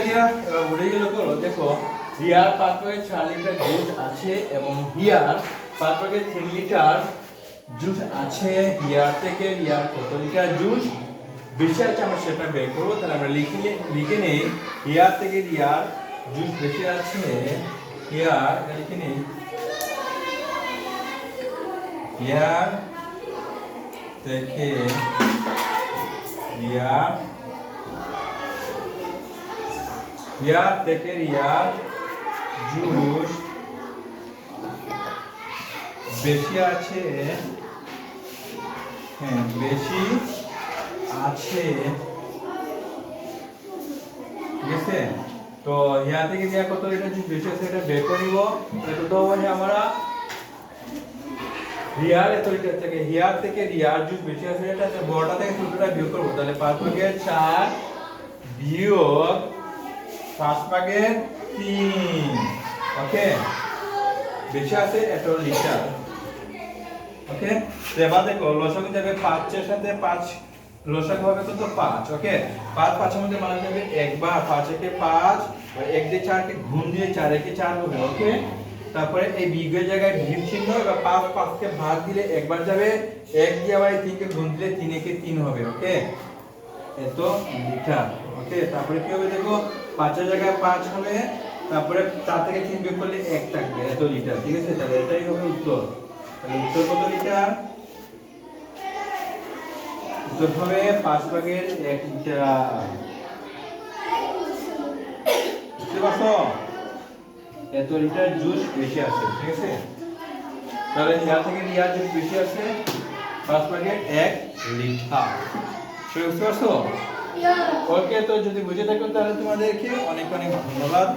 এবার বুঝে গেল করো। দেখো হিয়ার পাথরে চার লিটার জুস আছে এবং হিয়ার পাথরে তিন লিটার জুস আছে। হিয়ার থেকে হিয়ার কত লিটার জুস বেশি আছে, আমরা সেটা বের করব। তাহলে আমরা লিখে লিখে নেই হিয়ার থেকে হিয়ার জুস বেশি আছে। হিয়ার লিখে নেই। হিয়ার থেকে হিয়ার থেকে রিয়ার জুস বেশি আছে হ্যাঁ বেশি আছে ঠিক তো ইয়া থেকে রিয়া কত লিটার জুস বেশি আছে এটা বের করে এটা তো মানে আমরা রিয়ার এত লিটার থেকে হিয়ার থেকে রিয়ার জুস বেশি আছে এটা বড়টা থেকে ছোটটা বিয়োগ করব। তাহলে পাঁচ ভাগের চার বিয়োগ পাঁচ ভাগের তিন। ওকে বেশি আছে, এত লিটার। ওকে এবার দেখো লসাগু যাবে পাঁচের সাথে পাঁচ লসাগু হবে কত? পাঁচ। ওকে পাঁচ, পাঁচের মধ্যে মানে যাবে একবার পাঁচ একে পাঁচ এক দিয়ে চারকে ঘুম দিয়ে চার একে চার হবে। ওকে তারপরে এই বিগের জায়গায় ভিড় চিহ্ন, এবার পাঁচ, পাঁচকে ভাগ দিলে একবার যাবে, এক দিয়ে আবার তিনকে গুণ দিলে তিন একে তিন হবে। ওকে এত লিটার। ওকে তারপরে কি হবে দেখো? পাঁচের জায়গায় পাঁচ হবে, তারপরে চার থেকে তিন বিয়োগ করলে এক থাকবে, এত লিটার ঠিক আছে? তাহলে এটাই হবে উত্তর। তাহলে উত্তর কত লিটার উত্তর হবে পাঁচ ভাগের এক লিটার বুঝতে পারছ? এত লিটার জুস বেশি আছে, ঠিক আছে? তাহলে ইয়া থেকে রিয়া জুস বেশি আছে, পাঁচ ভাগের এক লিটার বুঝতে পারছ? ওকে তো যদি বুঝে থাকো তাহলে তোমাদেরকে অনেক অনেক ধন্যবাদ।